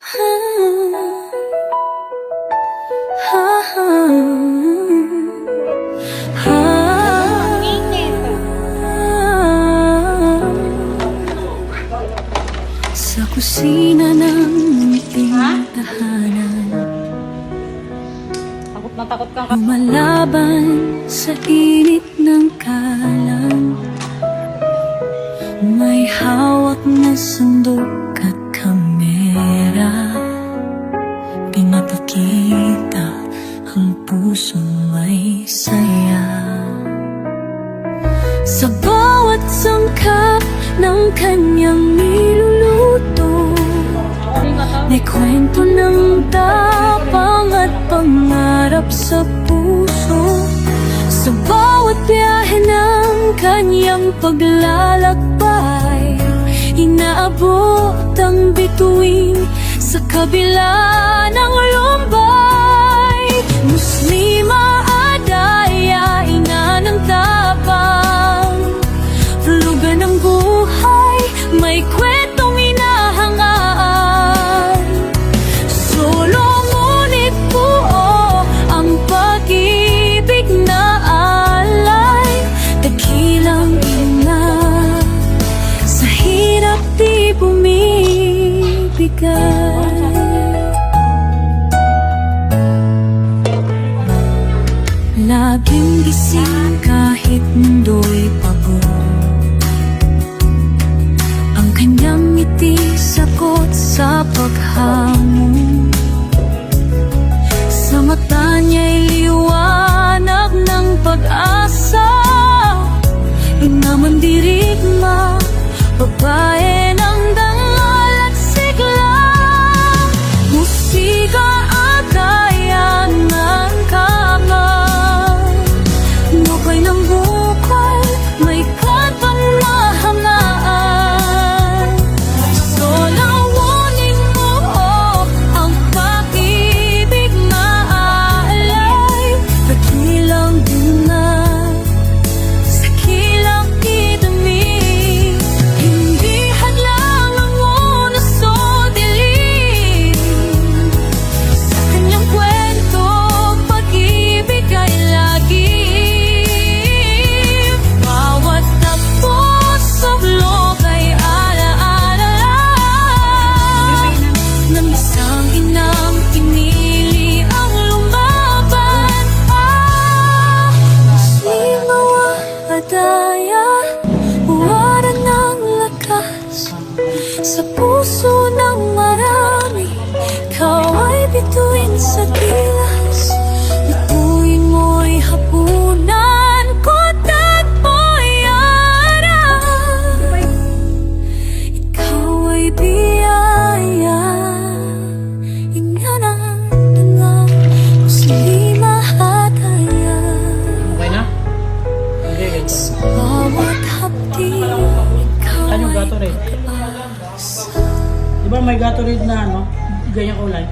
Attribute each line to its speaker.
Speaker 1: Sa kusina ng munting tahanan.
Speaker 2: Takot na takot kang
Speaker 1: Lumalaban sa init ng kalan. May hawak na sandok at pusong may saya. Sa bawat sangkap ng kanyang niluluto May kwento ng tapang at pangarap sa puso. Sa bawat biyahe ng kanyang paglalakbay Inaabot ang bituin sa kabila ako'y bumibigay Labing gising
Speaker 3: Gatorade. Di ba may Gatorade na ano? Ganyang kulay.